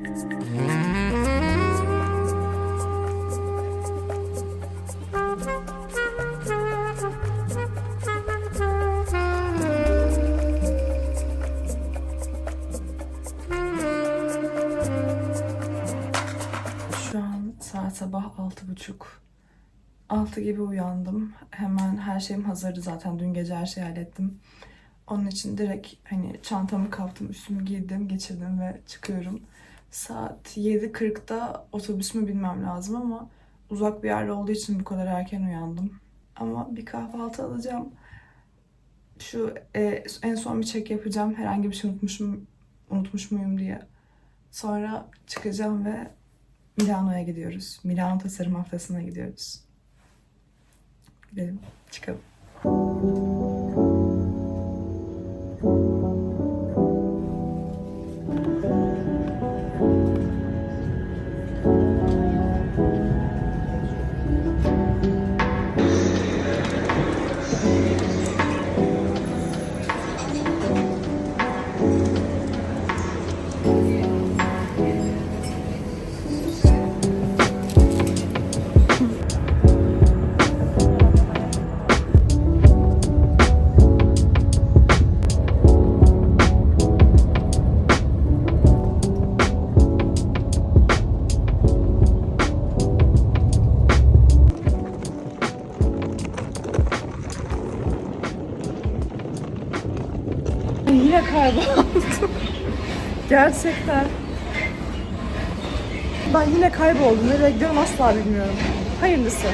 Saat sabah altı buçuk. Altı gibi uyandım. Hemen her şeyim hazırdı zaten. Dün gece her şeyi hallettim. Onun için direkt hani çantamı kaptım, üstümü giydim, geçirdim ve çıkıyorum. Saat 7.40'da otobüsümü binmem lazım ama uzak bir yerde olduğu için bu kadar erken uyandım. Ama bir kahvaltı alacağım. Şu e, en son bir çek yapacağım. Herhangi bir şey unutmuşum, unutmuş muyum diye. Sonra çıkacağım ve Milano'ya gidiyoruz. Milano Tasarım Haftası'na gidiyoruz. Gidelim, çıkalım. Kayboldum. Gerçekten. Ben yine kayboldum. Nereye gidiyorum asla bilmiyorum. Hayırlısı.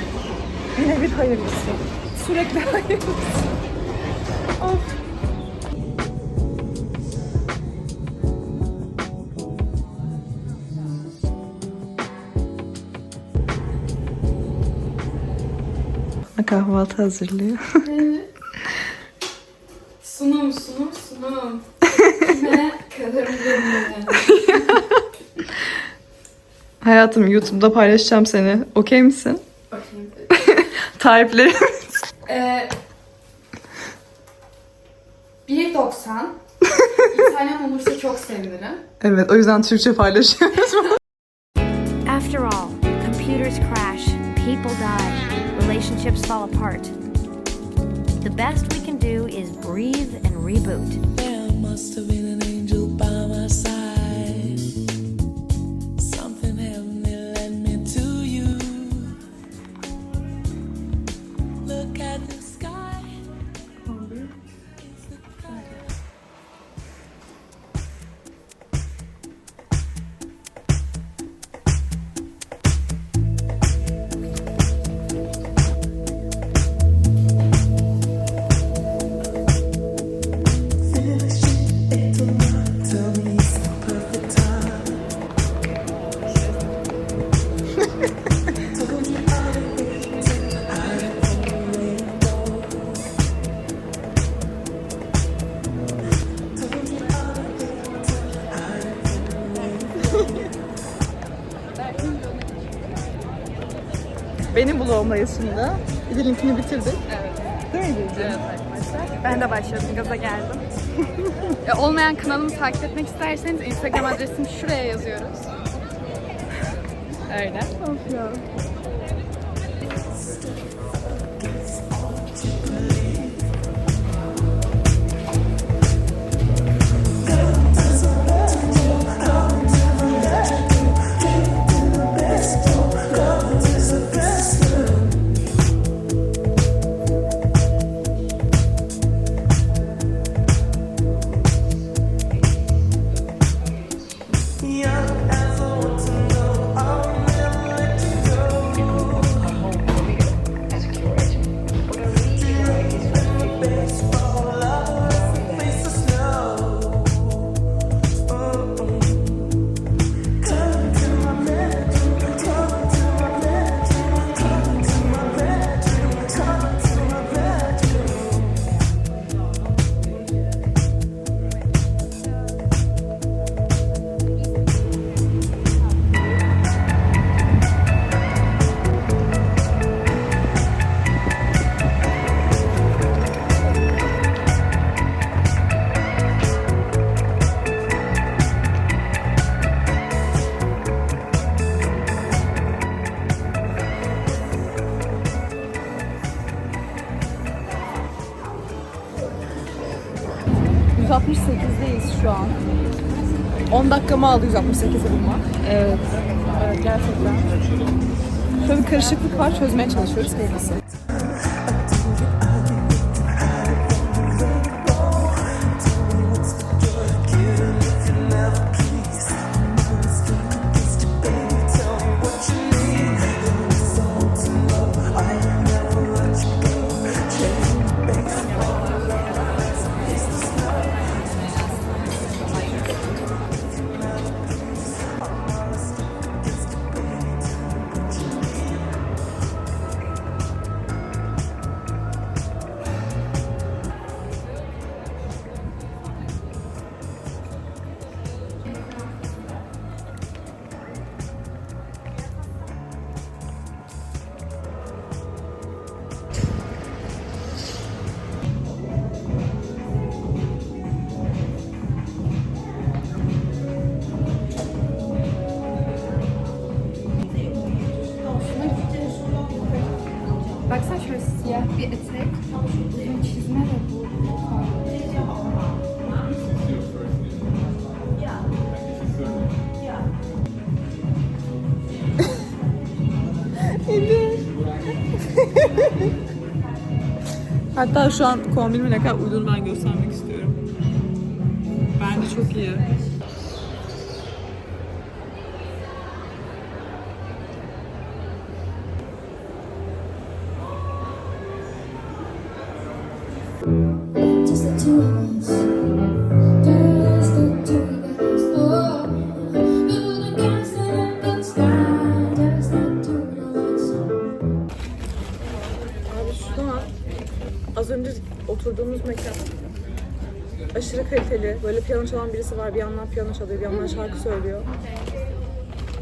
Yine bir hayırlısı. Sürekli hayırlısı. Of. Kahvaltı hazırlıyor. Sunum sunum sunum. Hayatım YouTube'da paylaşacağım seni. Okey misin? Bakayım. Tarifleri. Ee, 1.90 İtalyan olursa çok sevinirim. evet o yüzden Türkçe paylaşıyoruz. After all, computers crash, people die, relationships fall apart. The best we can do is breathe and reboot. There must have been an angel by. Benim vlogumdayız şimdi. Bir de linkini bitirdik. Evet. Değil mi Gülcüm? Evet arkadaşlar. Ben de başladım. Gaza geldim. E, olmayan kanalımı takip etmek isterseniz Instagram adresimi şuraya yazıyoruz. Öyle. Of ya. 168'deyiz şu an. 10 dakikamı aldı 168'i bulmak. Evet. Evet gerçekten. Şöyle bir karışıklık var çözmeye çalışıyoruz hayırlısı. Etek, uzun çizme ve bu. Hatta şu an kombinimin ne kadar uyduğunu ben göstermek istiyorum. Bence çok iyi. Aşırı kaliteli. Böyle piyano çalan birisi var. Bir yandan piyano çalıyor, bir yandan şarkı söylüyor.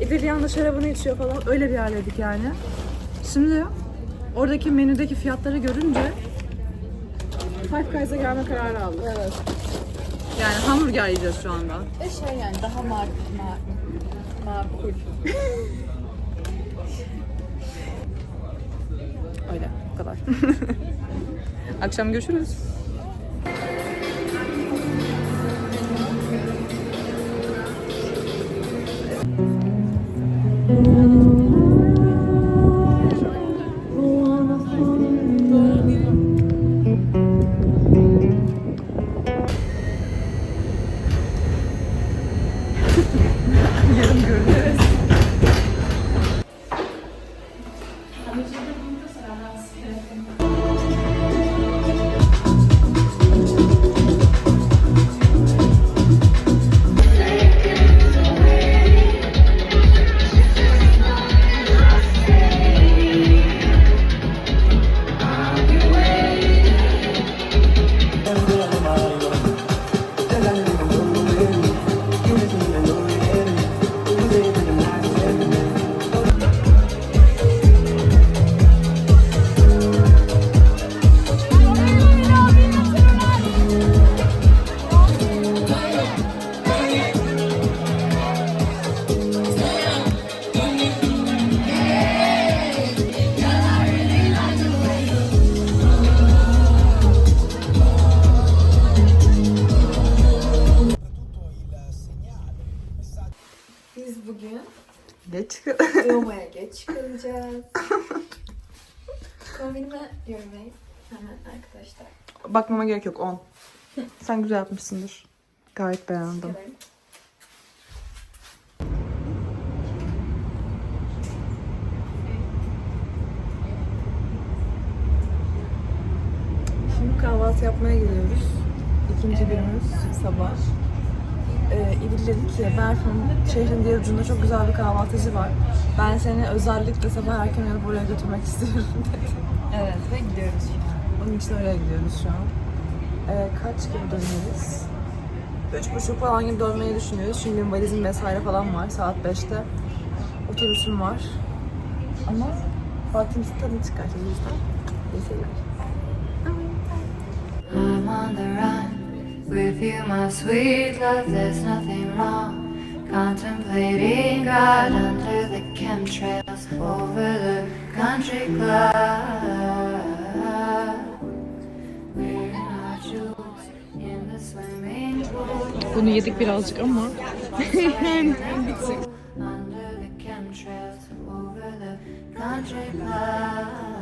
İdil yanda şarabını içiyor falan. Öyle bir yerdeydik yani. Şimdi oradaki menüdeki fiyatları görünce Five Guys'a gelme kararı aldık. Evet. Yani hamburger yiyeceğiz şu anda. Ve şey yani daha makul. Makul. Öyle. Bu kadar. Akşam görüşürüz. Geç. Roma'ya geç kalacağız. Kombinime yürümeyi hemen arkadaşlar. Bakmama gerek yok 10. Sen güzel yapmışsındır. Gayet beğendim. Şimdi kahvaltı yapmaya gidiyoruz. İkinci günümüz sabah. İdil dedi ki Berfin şehrin diğer ucunda çok güzel bir kahvaltıcı var. Ben seni özellikle sabah erken uyanıp oraya götürmek istiyorum dedi. Evet ve gidiyoruz şu an. Onun için oraya gidiyoruz şu an. Ee, kaç gibi döneriz? Üç buçuk falan gibi dönmeyi düşünüyoruz. Çünkü benim valizim vesaire falan var. Saat 5'te otobüsüm var. Ama vaktimizin tadını çıkartacağız. İyi seyirler. I'm on the run With you, my sweet love, there's nothing wrong. Contemplating God under the chemtrails over the country club. Wearing our jewels in the swimming pool. Bunu yedik birazcık ama. Under the chemtrails over the country club.